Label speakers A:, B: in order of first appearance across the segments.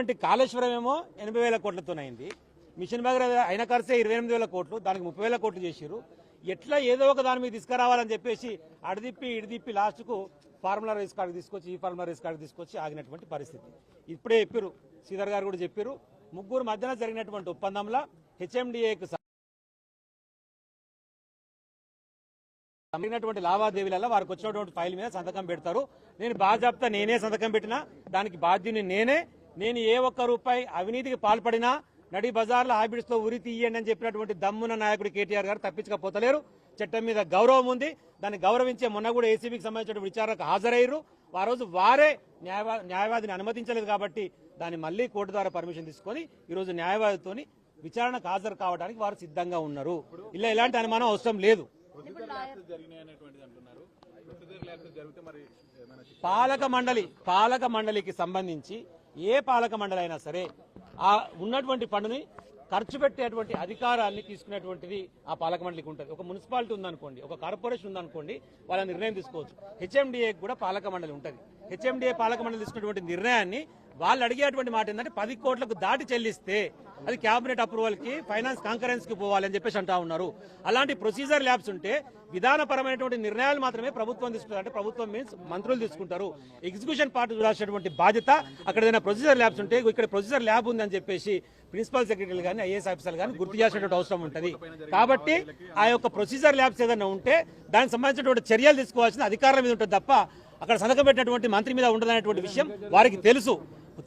A: ఉన్నటువంటి కాళేశ్వరం ఏమో ఎనభై వేల కోట్లతోనైంది. మిషన్ భగీరథ అయిన ఖర్చే ఇరవై ఎనిమిది వేల కోట్లు దానికి ముప్పై వేల కోట్లు చేసిరు ఎట్లా ఏదో ఒక దాని మీద తీసుకురావాలని చెప్పేసి అడిదిప్పి ఇడిదిప్పి లాస్ట్కు ఫార్ములా రైస్ కార్డు తీసుకొచ్చి ఈ ఫార్ములా రైస్ కార్డు తీసుకొచ్చి ఆగినటువంటి పరిస్థితి. ఇప్పుడే చెప్పారు శ్రీధర్ గారు కూడా చెప్పారు ముగ్గురు మధ్యన జరిగినటువంటి ఒప్పందంలో హెచ్ఎండిఏకు జరిగినటువంటి లావాదేవీలలో వారికి వచ్చినటువంటి ఫైల్ మీద సంతకం పెడతారు. నేను బాధ్యత నేనే సంతకం పెట్టినా దానికి బాధ్యుని నేనే నేను ఏ ఒక్క రూపాయి అవినీతికి పాల్పడినా నడి బజార్లో హాబిట్స్లో ఉరి తీయండి అని చెప్పినటువంటి దమ్మున నాయకుడు కేటీఆర్ గారు తప్పించకపోతలేరు. చట్టం మీద గౌరవం ఉంది. దాన్ని గౌరవించే మొన్న కూడా ఏసీబీకి సంబంధించిన విచారణకు హాజరయ్యారు. ఆ రోజు వారే న్యాయవా న్యాయవాదిని అనుమతించలేదు కాబట్టి దాన్ని మళ్ళీ కోర్టు ద్వారా పర్మిషన్ తీసుకొని ఈరోజు న్యాయవాదితోని విచారణకు హాజరు కావడానికి వారు సిద్ధంగా ఉన్నారు. ఇలా ఎలాంటి అనుమానం అవసరం లేదు. పాలక మండలి పాలక మండలికి సంబంధించి ఏ పాలక మండలి అయినా సరే ఆ ఉన్నటువంటి పనుని ఖర్చు పెట్టేటువంటి అధికారాన్ని తీసుకునేటువంటిది ఆ పాలక మండలికి ఉంటుంది. ఒక మున్సిపాలిటీ ఉందనుకోండి ఒక కార్పొరేషన్ ఉందనుకోండి వాళ్ళ నిర్ణయం తీసుకోవచ్చు. హెచ్ఎండిఏ కూడా పాలక మండలి ఉంటుంది. హెచ్ఎండిఏ పాలక మండలి తీసుకున్నటువంటి నిర్ణయాన్ని వాళ్ళు అడిగేటువంటి మాట ఏంటంటే పది కోట్లకు దాటి చెల్లిస్తే అది క్యాబినెట్ అప్రూవల్కి ఫైనాన్స్ కాన్ఫరెన్స్కి పోవాలని చెప్పేసి అంటా ఉన్నారు. అలాంటి ప్రొసీజర్ ల్యాబ్స్ ఉంటే విధానపరమైనటువంటి నిర్ణయాలు మాత్రమే ప్రభుత్వం తీసుకుంటారు. అంటే ప్రభుత్వం మీన్స్ మంత్రులు తీసుకుంటారు. ఎగ్జిక్యూషన్ పార్ట్ చూడాల్సినటువంటి బాధ్యత అక్కడ ఏదైనా ప్రొసీజర్ ల్యాబ్స్ ఉంటే ఇక్కడ ప్రొసీజర్ ల్యాబ్ ఉందని చెప్పేసి ప్రిన్సిపల్ సెక్రటరీలు కానీ ఐఏఎస్ ఆఫీసర్లు కానీ గుర్తు చేసినటువంటి అవసరం ఉంటుంది. కాబట్టి ఆ యొక్క ప్రొసీజర్ ల్యాబ్స్ ఏదైనా ఉంటే దానికి సంబంధించినటువంటి చర్యలు తీసుకోవాల్సిన అధికారుల మీద ఉంటుంది తప్ప అక్కడ సంతకం పెట్టినటువంటి మంత్రి మీద ఉండదనేటువంటి విషయం వారికి తెలుసు.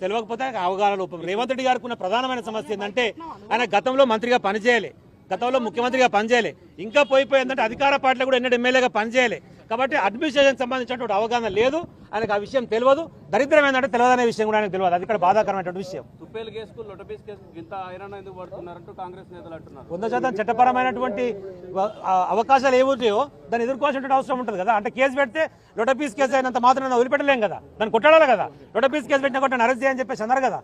A: తెలియకపోతే అవగాహన లోపం. రేవంత్ రెడ్డి గారికి ఉన్న ప్రధానమైన సమస్య ఏంటంటే ఆయన గతంలో మంత్రిగా పనిచేయలే. గతంలో ముఖ్యమంత్రిగా పనిచేయలే. ఇంకా పోయిపోయిందంటే అధికార పార్టీలో కూడా ఎన్నడూ ఎమ్మెల్యేగా పనిచేయలే. కాబట్టి అడ్మినిస్ట్రేషన్ సంబంధించినటువంటి అవగాహన లేదు. ఆయనకు ఆ విషయం తెలియదు. దరిద్రం ఏంటంటే తెలియదనే విషయం కూడా ఆయనకు తెలియదు. అది ఇక్కడ బాధాకరమైనటువంటి విషయం.
B: తుప్పేలు కేసుకు లొటపీస్ కేసుకు ఇంత ఐరన్ ఎందుకు పడుతున్నారంటూ కాంగ్రెస్ నేతలు అంటున్నారు.
A: వంద శాతం చట్టపరమైనటువంటి అవకాశాలు ఏముంటాయో దాన్ని ఎదుర్కోవాల్సిన అవసరం ఉంటుంది కదా. అంటే కేసు పెడితే లొటపీస్ కేసు అయినంత మాత్రం వదిలిపెట్టలేం కదా. దాన్ని కొట్టాలి కదా. లొటపీస్ కేసు పెట్టిన కొట్టిన అరెస్ట్ చేయని చెప్పేసి అన్నారు కదా.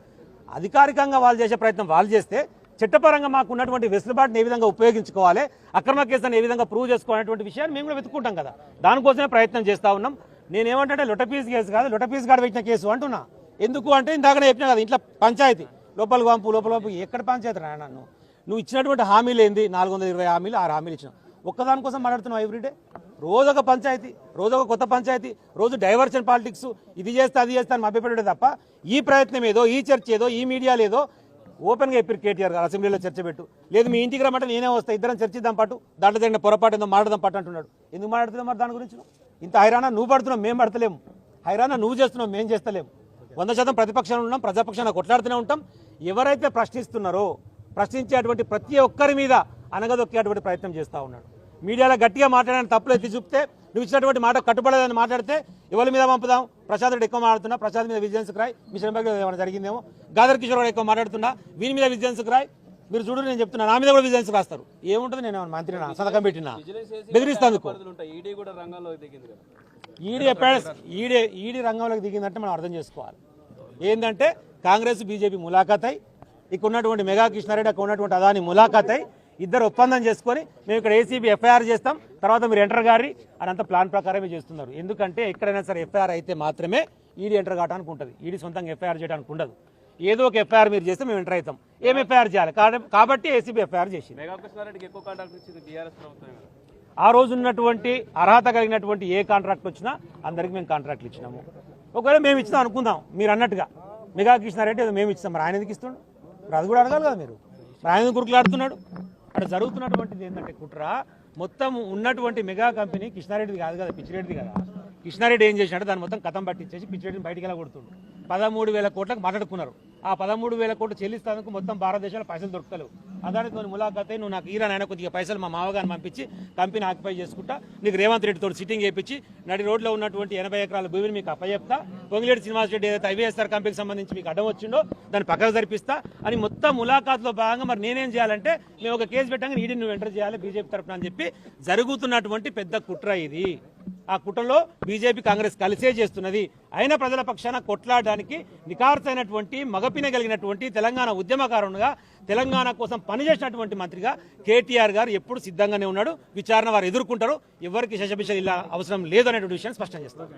A: అధికారికంగా వాళ్ళు చేసే ప్రయత్నం వాళ్ళు చేస్తే చట్టపరంగా మాకు ఉన్నటువంటి వెసులుబాటుని ఏ విధంగా ఉపయోగించుకోవాలి అక్రమ కేసులను ఏ విధంగా ప్రూవ్ చేసుకోవాలనేటువంటి విషయాన్ని మేము కూడా వెతుక్కుంటాం కదా. దానికోసమే ప్రయత్నం చేస్తా ఉన్నాం. నేనేమంటే లొటపీస్ కేసు కాదు లొటపీస్ గాడు పెట్టిన కేసు అంటున్నా. ఎందుకు అంటే ఇందాకనే చెప్పినా కదా ఇంట్లో పంచాయతీ. లోపల పంపు లోపల పంపు ఎక్కడ పంచాయతీ రా నన్ను? నువ్వు ఇచ్చినటువంటి హామీలు ఏంది? నాలుగు వందల ఇరవై హామీలు ఆరు హామీలు ఇచ్చినావు. ఒక్కదాని కోసం మాట్లాడుతున్నావు ఎవ్రీడే రోజొక పంచాయతీ రోజొక కొత్త పంచాయతీ రోజు డైవర్షన్ పాలిటిక్స్ ఇది చేస్తే అది చేస్తే అని మభ్యపెట్టే తప్ప ఈ ప్రయత్నం ఏదో ఈ చర్చ ఏదో ఈ మీడియా లేదో ఓపెన్గా చెప్పారు కేటీఆర్ గారు అసెంబ్లీలో చర్చ పెట్టు. లేదు మీ ఇంటికి రమ్మంటే నేనే వస్తా ఇద్దరం చర్చిద్దాం పాటు దాంట్లో జరిగిన పొరపాటు ఏదో మాట్లాడదాం పట్టు అంటున్నాడు. ఎందుకు మాట్లాడుతున్నావు మరి దాని గురించి? ఇంత హైరానా నువ్వు పడుతున్నావు మేము పడతలేము. హైరానా నువ్వు చేస్తున్నావు మేము చేస్తలేము. వంద శాతం ప్రతిపక్షంలో ఉన్నాం ప్రజాపక్షాన్ని కొట్లాడుతూనే ఉంటాం. ఎవరైతే ప్రశ్నిస్తున్నారో ప్రశ్నించేటువంటి ప్రతి ఒక్కరి మీద అనగదొక్కేటువంటి ప్రయత్నం చేస్తూ ఉన్నాడు. మీడియాలో గట్టిగా మాట్లాడాలని తప్పులు ఎత్తి చూపితే నువ్వు ఇచ్చినటువంటి మాట కట్టుబడలేదని మాట్లాడితే ఎవరి మీద పంపుదాం? ప్రసాద్ రెడ్డి ఎక్కువ మాట్లాడుతున్నా ప్రసాద్ మీద విజిలెన్స్ రాయ్. మిషన్ బ్యాగ్ ఏమైనా జరిగిందేమో. గాదర్ కిషోర్ గారు ఎక్కువ మాట్లాడుతున్నా వీని మీద విజిలెన్స్ రాయ్. మీరు చూడు నేను చెప్తున్నా నా మీద కూడా విజిలెన్స్ రాస్తారు. ఏముంటుంది? నేను మంత్రినా సంతకం పెట్టినా? బెదిరిస్తాను
B: ఈడీ
A: ఈడీ ఎప్పుడైనా ఈడీ ఈడీ రంగంలోకి దిగిందంటే మనం అర్థం చేసుకోవాలి. ఏంటంటే కాంగ్రెస్ బీజేపీ ములాఖాత్ అయి ఇక్కడ ఉన్నటువంటి మెగా కృష్ణారెడ్డి అక్కడ ఉన్నటువంటి అదాని ములాఖాత్ అయి ఇద్దరు ఒప్పందం చేసుకొని మేము ఇక్కడ ఏసీబీ ఎఫ్ఐఆర్ చేస్తాం. తర్వాత మీరు ఎంటర్ గారి అని అంత ప్లాన్ ప్రకారమే చేస్తున్నారు. ఎందుకంటే ఎక్కడైనా సరే ఎఫ్ఐఆర్ అయితే మాత్రమే ఈడీ ఎంటర్ కావడానికి ఉంటుంది. ఈడీ సొంతంగా ఎఫ్ఐఆర్ చేయడానికి ఉండదు. ఏదో ఒక ఎఫ్ఐఆర్ మీరు చేస్తే మేము ఎంటర్ అవుతాం. ఏం ఎఫ్ఐఆర్ చేయాలి? కాబట్టి ఏసీబీ ఎఫ్ఐఆర్
B: కదా.
A: ఆ రోజు ఉన్నటువంటి అర్హత కలిగినటువంటి ఏ కాంట్రాక్ట్ వచ్చినా అందరికి మేము కాంట్రాక్ట్లు ఇచ్చినాము. ఒకవేళ మేము ఇచ్చినాం అనుకుందాం మీరు అన్నట్టుగా. మెగా కృష్ణారెడ్డి ఏదో మేము ఇస్తాం మరి ఆయన ఎందుకు ఇస్తుండు మరి అది కూడా అడగాలి కదా మీరు. ఆయన కురుకులాడుతున్నాడు అక్కడ జరుగుతున్నటువంటిది ఏంటంటే కుట్ర మొత్తం ఉన్నటువంటి మెగా కంపెనీ కృష్ణారెడ్డిది కాదు కదా పిచ్చిరెడ్డిది కదా. కృష్ణారెడ్డి ఏం చేసినాడు దాన్ని మొత్తం కథం పట్టించేసి పిచ్చిరెడ్డిని బయటికి వెళ్ళ కొడుతుండు. పదమూడు వేల కోట్లకు మాట్లాడుకున్నారు. ఆ పదమూడు వేల కోట్లు చెల్లిస్తానికి మొత్తం భారతదేశంలో పైసలు దొరుకుతలేవు. అదానితో ములాఖాత్ నువ్వు నాకు ఈరా నాయన కొద్దిగా పైసలు మా మామగారిని పంపించి కంపెనీ ఆక్యుపై చేసుకుంటా నీకు రేవంత్ రెడ్డితో సిట్టింగ్ చేయించి నడి రోడ్లో ఉన్నటువంటి ఎనభై ఎకరాల భూమిని మీకు అప్పచెప్తా పొంగిలేటి శ్రీనివాస్ రెడ్డి ఏదైతే ఐవీఎస్ఆర్ కంపెనీకి సంబంధించి మీకు అడ్డం వచ్చిందో దాన్ని పక్కకు జరిపిస్తా. అని మొత్తం ములాఖాత్లో భాగంగా మరి నేనేం చేయాలంటే మేము ఒక కేసు పెట్టాక ఈడీ నువ్వు ఎంటర్ చేయాలి బీజేపీ తరఫున అని చెప్పి జరుగుతున్నటువంటి పెద్ద కుట్ర ఇది. ఆ కుట్రలో బీజేపీ కాంగ్రెస్ కలిసే చేస్తున్నది. అయిన ప్రజల పక్షాన కొట్లాడడానికి నికార్సైనటువంటి మగపిన కలిగినటువంటి తెలంగాణ ఉద్యమకారునిగా తెలంగాణ కోసం పనిచేసినటువంటి మంత్రిగా కేటీఆర్ గారు ఎప్పుడు సిద్ధంగానే ఉన్నాడు. విచారణ వారు ఎదుర్కొంటారు. ఎవరికి శశభిష ఇలా అవసరం లేదనేటువంటి విషయాన్ని స్పష్టం చేస్తారు.